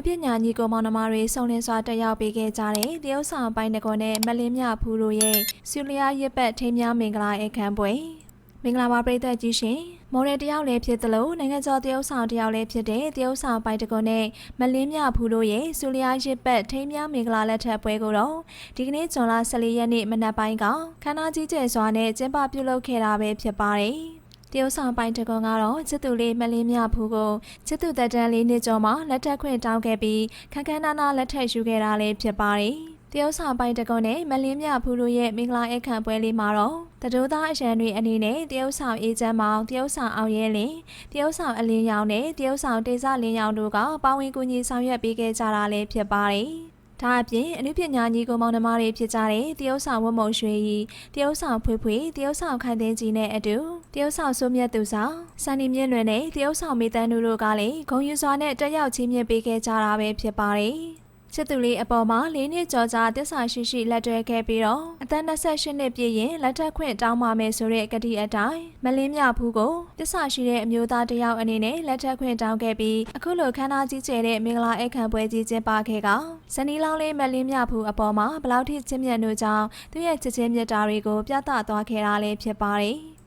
နုပညာညီကိုမောင်နှမတွေစုံလင်စွာတက်ရောက်ပေးခဲ့ကြတဲ့တရုတ်ဆောင်ပိုင်းတကွန်နဲ့မလင်းမြဖူးတို့ရဲ့ဆူလျာရစ်ပတ်ထိမ်းများမင်္ဂလာအခမ်းပွဲမင်္ဂလာပါပရိသတ်ကြီးရှင်မော်ရယ်တယောက်လည်းဖြစ်သလိုနိုင်ငံကျော်တရုတ်ဆောင်တယောက်လည်းဖြစ်တဲ့တရုတ်ဆောင်ပိုင်းတကွန်နဲ့မလင်းမြဖူးတို့ရဲ့ဆူလျာရစ်ပတ်ထိမ်းများမင်္ဂလာလက်ထပ်ပွဲကိုတော့ဒီကနေ့ဇွန်လ14ရက်နေ့မနက်ပိုင်းကခမ်းနားကြီးကျယ်စွာနဲ့ကျင်းပပြုလုပ်ခဲ့တာပဲဖြစ်ပါတယ် တရုတ်ဆောင်ပိုင်းတကွန်ကတော့ချစ်သူလေးမလင်းမြဖူးကိုချစ်သူတက်တန်းလေးနှစ်ကျော်မှလက်ထပ်ခွင့်တောင်းခဲ့ပြီးခန်းခန်းနာနာလက်ထပ်ယူခဲ့တာလည်းဖြစ်ပါတယ်။တရုတ်ဆောင်ပိုင်းတကွန်နဲ့မလင်းမြဖူးတို့ရဲ့မင်္ဂလာအခမ်းပွဲလေးမှာတော့တတိုးသားအရန်တွေအနေနဲ့တရုတ်ဆောင်အေဂျင့်မောင်တရုတ်ဆောင်အောင်ရဲလင်တရုတ်ဆောင်အလင်းရောင်နဲ့တရုတ်ဆောင်တေဇလင်းရောင်တို့ကပါဝင်ကူညီဆောင်ရွက်ပေးခဲ့ကြတာလည်းဖြစ်ပါတယ်။ ဒါအပြင်အနုပညာညီကိုမောင်နှမတွေဖြစ်ကြတဲ့တရုတ်ဆောင်ဝတ်မုံရွှေရီတရုတ်ဆောင်ဖွေးဖွေးတရုတ်ဆောင်ခိုင်သိန်းကြီးနဲ့အတူတရုတ်ဆောင်စိုးမြတ်သူဆောင်စန်နီမြင့်လွင်နဲ့တရုတ်ဆောင်မေတန်းတို့တို့ကလည်းဂုံယူစွာနဲ့တက်ရောက်ချင်းမြင့်ပေးခဲ့ကြတာပဲဖြစ်ပါတယ် ချစ်သူလေးအပေါ်မှာလေးနှစ်ကျော်ကြာတစ္ဆာရှိရှိလက်တွဲခဲ့ပြီးတော့အသက်28နှစ်ပြည့်ရင်လက်ထပ်ခွင့်တောင်းပါမယ်ဆိုတဲ့ကတိအတိုင်းမလင်းမြဖူးကိုတစ္ဆာရှိတဲ့အမျိုးသားတစ်ယောက်အနေနဲ့လက်ထပ်ခွင့်တောင်းခဲ့ပြီးအခုလိုခမ်းနားကြီးကျယ်တဲ့မင်္ဂလာအခမ်းပွဲကြီးကျင်းပခဲ့ကဇနီးလောင်းလေးမလင်းမြဖူးအပေါ်မှာဘလောက်ထိချစ်မြတ်လို့ကြောင့်သူ့ရဲ့ချစ်ချင်းမြတ်တာတွေကိုပြသသွားခဲ့တာလည်းဖြစ်ပါတယ်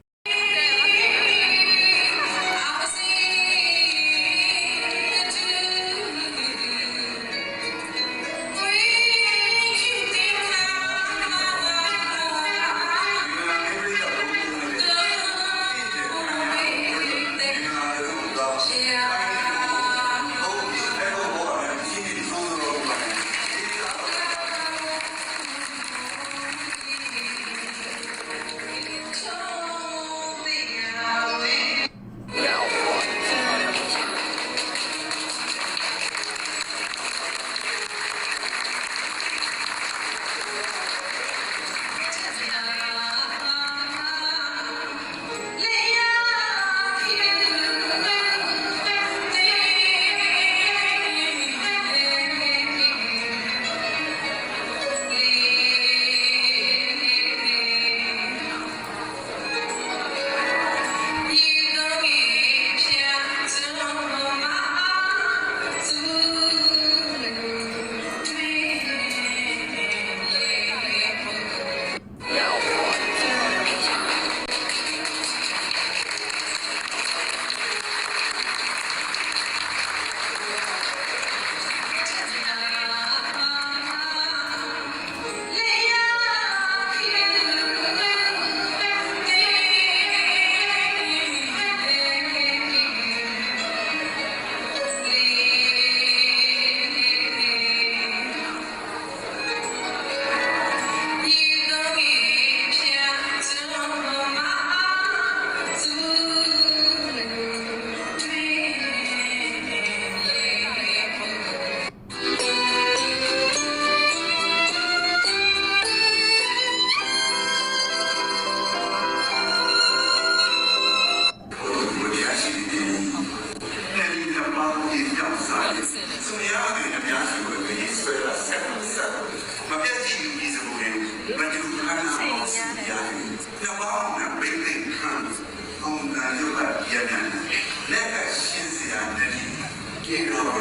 ကျေတော်